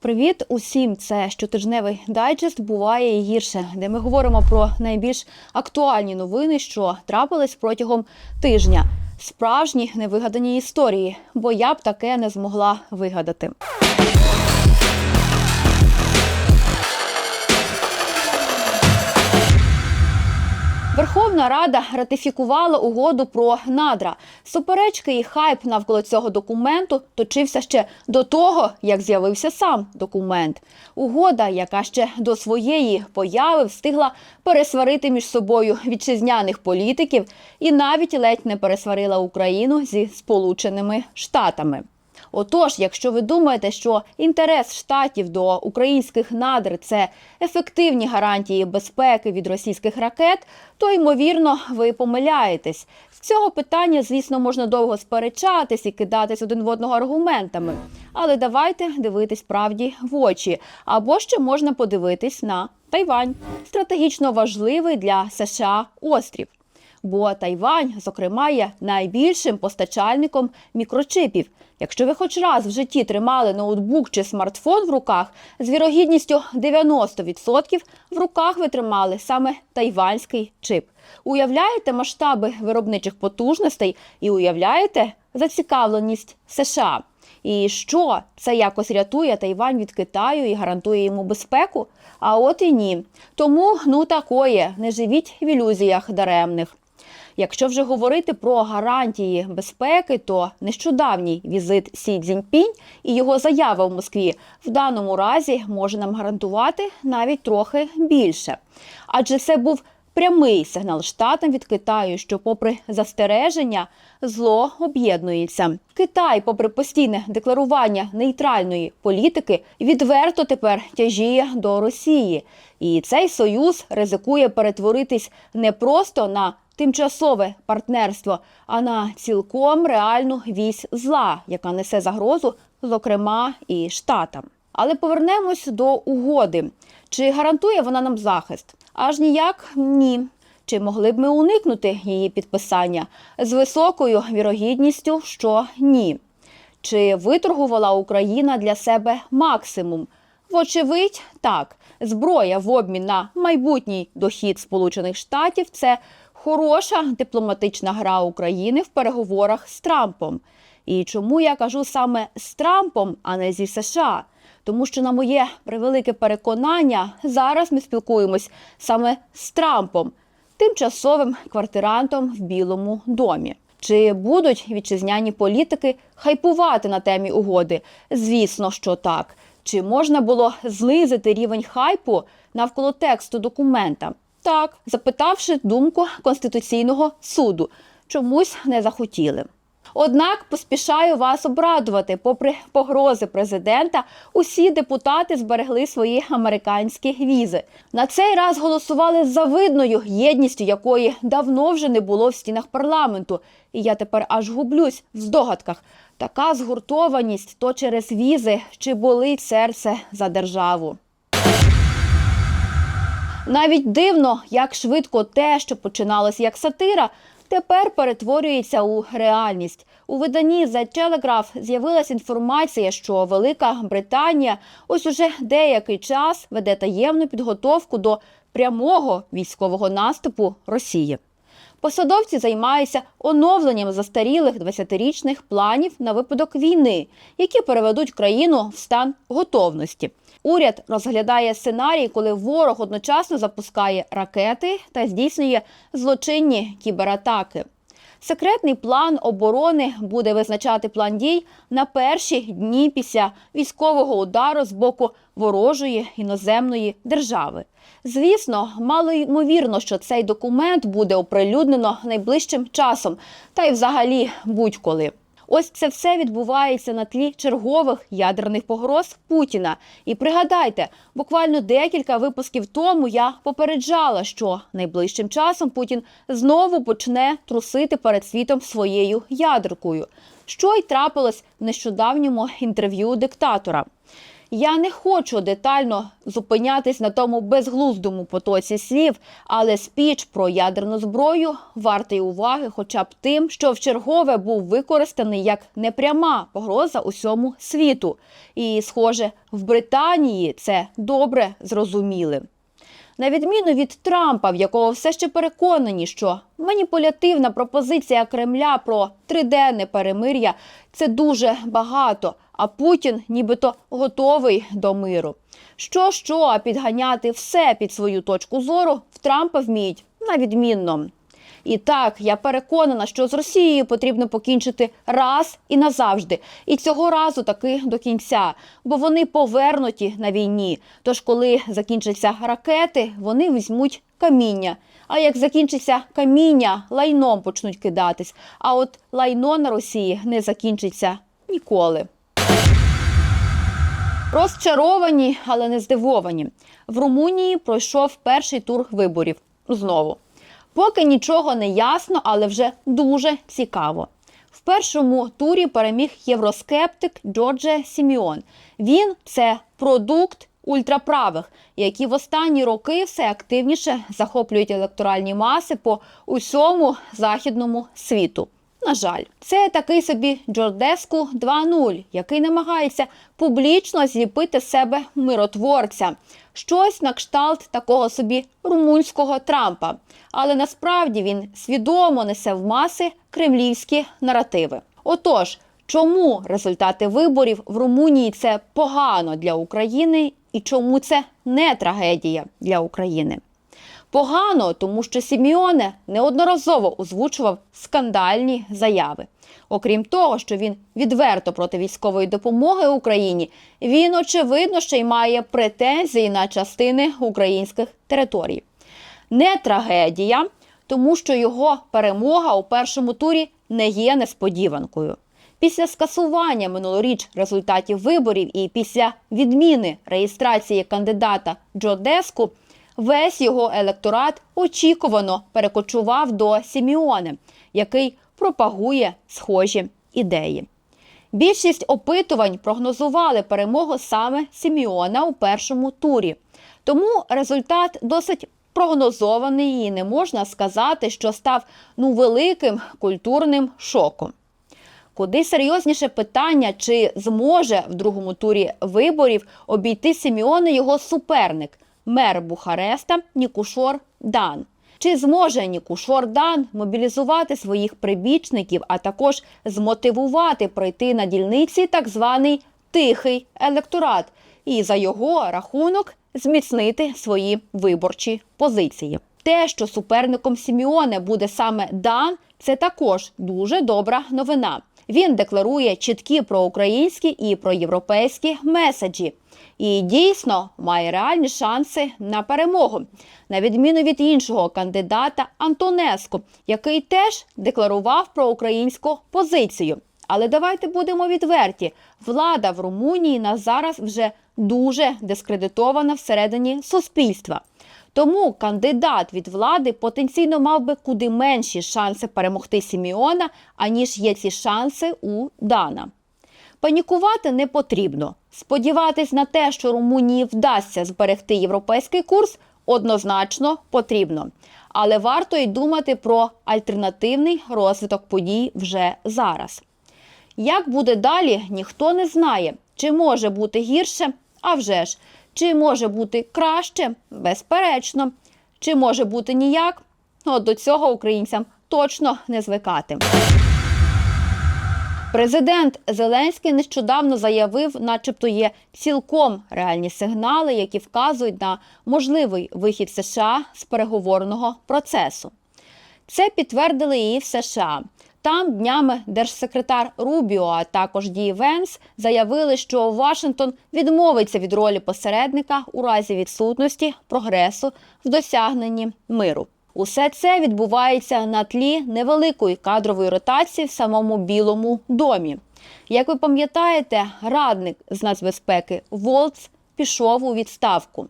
Привіт усім! Це щотижневий дайджест буває і гірше, де ми говоримо про найбільш актуальні новини, що трапились протягом тижня. Справжні невигадані історії, бо я б таке не змогла вигадати. Верховна Рада ратифікувала угоду про надра. Суперечки і хайп навколо цього документу точився ще до того, як з'явився сам документ. Угода, яка ще до своєї появи встигла пересварити між собою вітчизняних політиків і навіть ледь не пересварила Україну зі Сполученими Штатами. Отож, якщо ви думаєте, що інтерес штатів до українських надр це ефективні гарантії безпеки від російських ракет, то ймовірно ви помиляєтесь. З цього питання, звісно, можна довго сперечатись і кидатись один в одного аргументами. Але давайте дивитись правді в очі. Або ще можна подивитись на Тайвань, стратегічно важливий для США острів. Бо Тайвань, зокрема, є найбільшим постачальником мікрочипів. Якщо ви хоч раз в житті тримали ноутбук чи смартфон в руках, з вірогідністю 90% в руках ви тримали саме тайванський чип. Уявляєте масштаби виробничих потужностей і уявляєте зацікавленість США. І що це якось рятує Тайвань від Китаю і гарантує йому безпеку? А от і ні. Тому ну такое, не живіть в ілюзіях даремних. Якщо вже говорити про гарантії безпеки, то нещодавній візит Сі Цзіньпінь і його заява в Москві в даному разі може нам гарантувати навіть трохи більше. Адже це був прямий сигнал штатам від Китаю, що, попри застереження, зло об'єднується. Китай, попри постійне декларування нейтральної політики, відверто тепер тяжіє до Росії, і цей союз ризикує перетворитись не просто на тимчасове партнерство, а на цілком реальну вісь зла, яка несе загрозу, зокрема і штатам. Але повернемось до угоди. Чи гарантує вона нам захист? Аж ніяк ні. Чи могли б ми уникнути її підписання з високою вірогідністю, що ні? Чи виторгувала Україна для себе максимум? Вочевидь, так. Зброя в обмін на майбутній дохід Сполучених Штатів це хороша дипломатична гра України в переговорах з Трампом. І чому я кажу саме з Трампом, а не зі США? Тому що, на моє превелике переконання, зараз ми спілкуємось саме з Трампом, тимчасовим квартирантом в Білому домі. Чи будуть вітчизняні політики хайпувати на темі угоди? Звісно, що так. Чи можна було знизити рівень хайпу навколо тексту документа? Так, запитавши думку Конституційного суду, чомусь не захотіли. Однак поспішаю вас обрадувати, попри погрози президента, усі депутати зберегли свої американські візи. На цей раз голосували з завидною єдністю, якої давно вже не було в стінах парламенту. І я тепер аж гублюсь в здогадках. Така згуртованість то через візи чи болить серце за державу. Навіть дивно, як швидко те, що починалось як сатира, тепер перетворюється у реальність. У виданні The Telegraph з'явилася інформація, що Велика Британія ось уже деякий час веде таємну підготовку до прямого військового наступу Росії. Посадовці займаються оновленням застарілих 20-річних планів на випадок війни, які переведуть країну в стан готовності. Уряд розглядає сценарій, коли ворог одночасно запускає ракети та здійснює злочинні кібератаки. Секретний план оборони буде визначати план дій на перші дні після військового удару з боку ворожої іноземної держави. Звісно, мало ймовірно, що цей документ буде оприлюднено найближчим часом, та й взагалі будь-коли. Ось це все відбувається на тлі чергових ядерних погроз Путіна. І пригадайте, буквально декілька випусків тому я попереджала, що найближчим часом Путін знову почне трусити перед світом своєю ядеркою, що й трапилось в нещодавньому інтерв'ю диктатора. Я не хочу детально зупинятись на тому безглуздому потоці слів, але спіч про ядерну зброю вартий уваги, хоча б тим, що в чергове був використаний як непряма погроза усьому світу. І, схоже, в Британії це добре зрозуміли. На відміну від Трампа, в якого все ще переконані, що маніпулятивна пропозиція Кремля про триденне перемир'я це дуже багато, а Путін нібито готовий до миру. Що що, а підганяти все під свою точку зору в Трампа вміють на відмінно. І так, я переконана, що з Росією потрібно покінчити раз і назавжди. І цього разу таки до кінця, бо вони повернуті на війні. Тож, коли закінчаться ракети, вони візьмуть каміння. А як закінчиться каміння, лайном почнуть кидатись. А от лайно на Росії не закінчиться ніколи. Розчаровані, але не здивовані. В Румунії пройшов перший тур виборів. Знову. Поки нічого не ясно, але вже дуже цікаво. В першому турі переміг євроскептик Джордже Сіміон. Він це продукт ультраправих, які в останні роки все активніше захоплюють електоральні маси по усьому західному світу. На жаль, це такий собі Джордеску 2.0, який намагається публічно зліпити себе миротворця, щось на кшталт такого собі румунського Трампа. Але насправді він свідомо несе в маси кремлівські наративи. Отож, чому результати виборів в Румунії це погано для України і чому це не трагедія для України? Погано, тому що Сіміоне неодноразово озвучував скандальні заяви. Окрім того, що він відверто проти військової допомоги Україні, він очевидно ще й має претензії на частини українських територій. Не трагедія, тому що його перемога у першому турі не є несподіванкою. Після скасування минулоріч результатів виборів і після відміни реєстрації кандидата Джо Деску весь його електорат очікувано перекочував до Сіміоне, який пропагує схожі ідеї. Більшість опитувань прогнозували перемогу саме Сіміона у першому турі. Тому результат досить прогнозований і не можна сказати, що став ну великим культурним шоком. Куди серйозніше питання, чи зможе в другому турі виборів обійти Сіміона його суперник, мер Бухареста Нікушор Дан. Чи зможе Нікушор Дан мобілізувати своїх прибічників, а також змотивувати пройти на дільниці так званий тихий електорат і за його рахунок зміцнити свої виборчі позиції? Те, що суперником Сіміоне буде саме Дан, це також дуже добра новина. Він декларує чіткі проукраїнські і проєвропейські меседжі. І дійсно має реальні шанси на перемогу, на відміну від іншого кандидата Антонеску, який теж декларував проукраїнську позицію. Але давайте будемо відверті: влада в Румунії на зараз вже дуже дискредитована всередині суспільства. Тому кандидат від влади потенційно мав би куди менші шанси перемогти Сіміона, аніж є ці шанси у Дана. Панікувати не потрібно. Сподіватись на те, що Румунії вдасться зберегти європейський курс, однозначно потрібно. Але варто й думати про альтернативний розвиток подій вже зараз. Як буде далі, ніхто не знає, чи може бути гірше, а вже ж, чи може бути краще, безперечно, чи може бути ніяк, от до цього українцям точно не звикати. Президент Зеленський нещодавно заявив, начебто є цілком реальні сигнали, які вказують на можливий вихід США з переговорного процесу. Це підтвердили і в США. Там днями держсекретар Рубіо, а також Ді Венс заявили, що Вашингтон відмовиться від ролі посередника у разі відсутності прогресу в досягненні миру. Усе це відбувається на тлі невеликої кадрової ротації в самому Білому домі. Як ви пам'ятаєте, радник з нацбезпеки Волц пішов у відставку.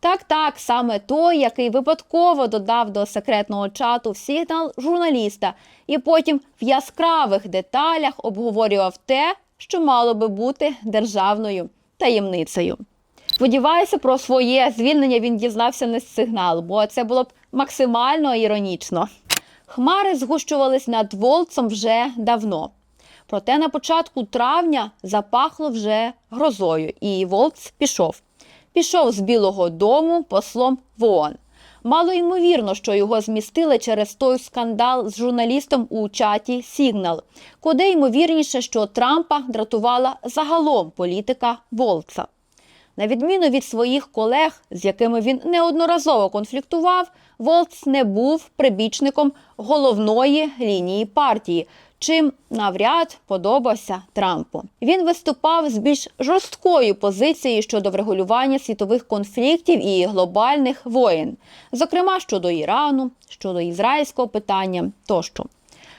Так, так, саме той, який випадково додав до секретного чату сигнал журналіста, і потім в яскравих деталях обговорював те, що мало би бути державною таємницею. Сподіваюся, про своє звільнення він дізнався не з сигналу, бо це було б максимально іронічно. Хмари згущувались над Волцом вже давно. Проте на початку травня запахло вже грозою, і Волц пішов. Пішов з Білого Дому послом в ООН. Мало ймовірно, що його змістили через той скандал з журналістом у чаті Сігнал, куди ймовірніше, що Трампа дратувала загалом політика Волца. На відміну від своїх колег, з якими він неодноразово конфліктував, Волц не був прибічником головної лінії партії, чим навряд подобався Трампу. Він виступав з більш жорсткою позицією щодо врегулювання світових конфліктів і глобальних воєн, зокрема щодо Ірану, щодо ізраїльського питання тощо.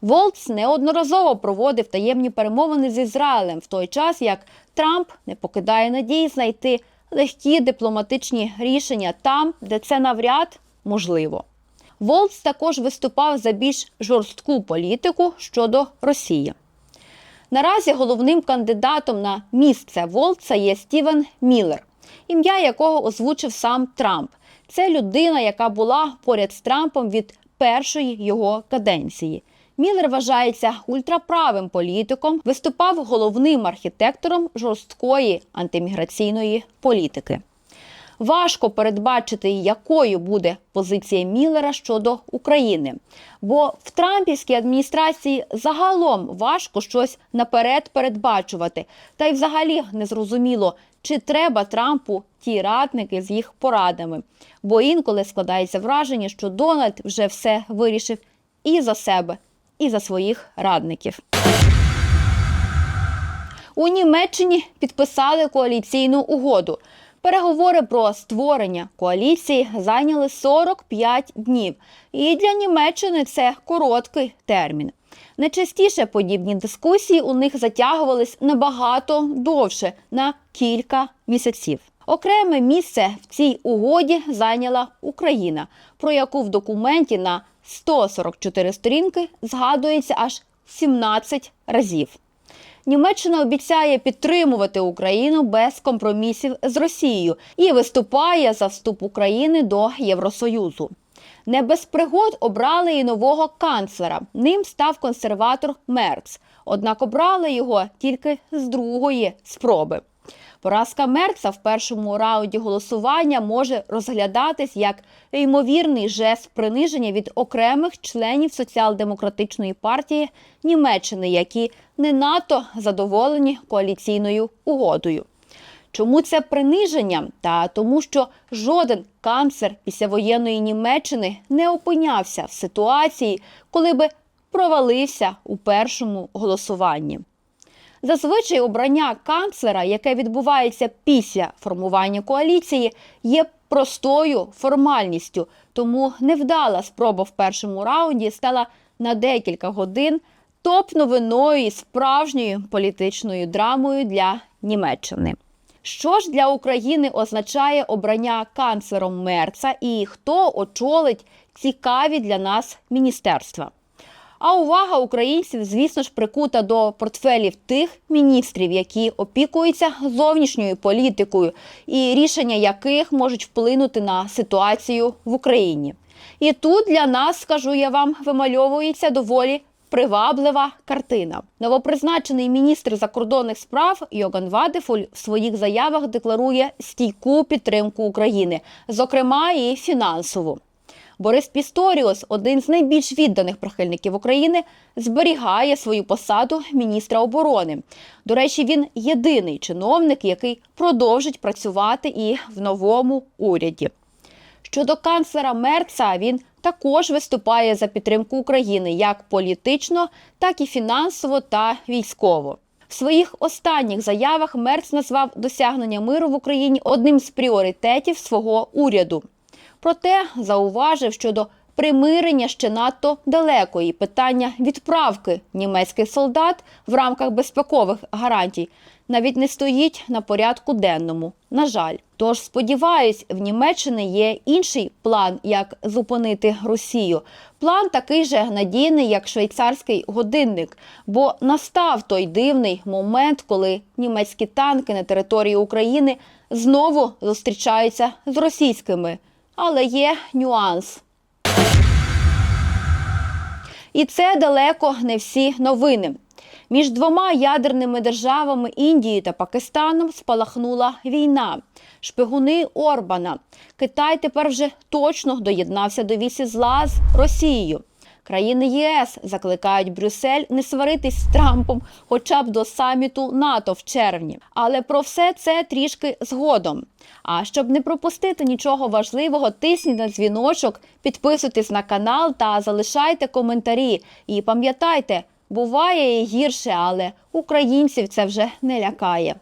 Волц неодноразово проводив таємні перемовини з Ізраїлем в той час, як Трамп не покидає надії знайти легкі дипломатичні рішення там, де це навряд можливо. Волц також виступав за більш жорстку політику щодо Росії. Наразі головним кандидатом на місце Волца є Стівен Міллер, ім'я якого озвучив сам Трамп. Це людина, яка була поряд з Трампом від першої його каденції. Міллер вважається ультраправим політиком, виступав головним архітектором жорсткої антиміграційної політики. Важко передбачити, якою буде позиція Міллера щодо України, бо в Трампівській адміністрації загалом важко щось наперед передбачувати, та й взагалі незрозуміло, чи треба Трампу ті радники з їх порадами. Бо інколи складається враження, що Дональд вже все вирішив і за себе, і за своїх радників. У Німеччині підписали коаліційну угоду. Переговори про створення коаліції зайняли 45 днів, і для Німеччини це короткий термін. Найчастіше подібні дискусії у них затягувались набагато довше на кілька місяців. Окреме місце в цій угоді зайняла Україна, про яку в документі на 144 сторінки згадується аж 17 разів. Німеччина обіцяє підтримувати Україну без компромісів з Росією і виступає за вступ України до Євросоюзу. Не без пригод обрали і нового канцлера. Ним став консерватор Мерц. Однак обрали його тільки з другої спроби. Поразка Мерца в першому раунді голосування може розглядатись як ймовірний жест приниження від окремих членів соціал-демократичної партії Німеччини, які не надто задоволені коаліційною угодою. Чому це приниження? Та тому, що жоден канцлер післявоєнної Німеччини не опинявся в ситуації, коли би провалився у першому голосуванні. Зазвичай обрання канцлера, яке відбувається після формування коаліції, є простою формальністю, тому невдала спроба в першому раунді стала на декілька годин топ-новиною і справжньою політичною драмою для Німеччини. Що ж для України означає обрання канцлером Мерца і хто очолить цікаві для нас міністерства? А увага українців, звісно ж, прикута до портфелів тих міністрів, які опікуються зовнішньою політикою, і рішення яких можуть вплинути на ситуацію в Україні. І тут для нас, скажу я вам, вимальовується доволі приваблива картина. Новопризначений міністр закордонних справ Йоган Вадефуль в своїх заявах декларує стійку підтримку України, зокрема і фінансову. Борис Пісторіус, один з найбільш відданих прихильників України, зберігає свою посаду міністра оборони. До речі, він єдиний чиновник, який продовжить працювати і в новому уряді. Щодо канцлера Мерца, він також виступає за підтримку України як політично, так і фінансово та військово. В своїх останніх заявах Мерц назвав досягнення миру в Україні одним з пріоритетів свого уряду. Проте зауважив щодо примирення ще надто далеко, і питання відправки німецьких солдат в рамках безпекових гарантій навіть не стоїть на порядку денному. На жаль, тож сподіваюсь, в Німеччині є інший план, як зупинити Росію. План такий же надійний, як швейцарський годинник, бо настав той дивний момент, коли німецькі танки на території України знову зустрічаються з російськими. Але є нюанс. І це далеко не всі новини. Між двома ядерними державами Індії та Пакистаном спалахнула війна. Шпигуни Орбана. Китай тепер вже точно доєднався до вісі зла з Росією. Країни ЄС закликають Брюссель не сваритись з Трампом, хоча б до саміту НАТО в червні. Але про все це трішки згодом. А щоб не пропустити нічого важливого, тисніть на дзвіночок, підписуйтесь на канал та залишайте коментарі. І пам'ятайте, буває і гірше, але українців це вже не лякає.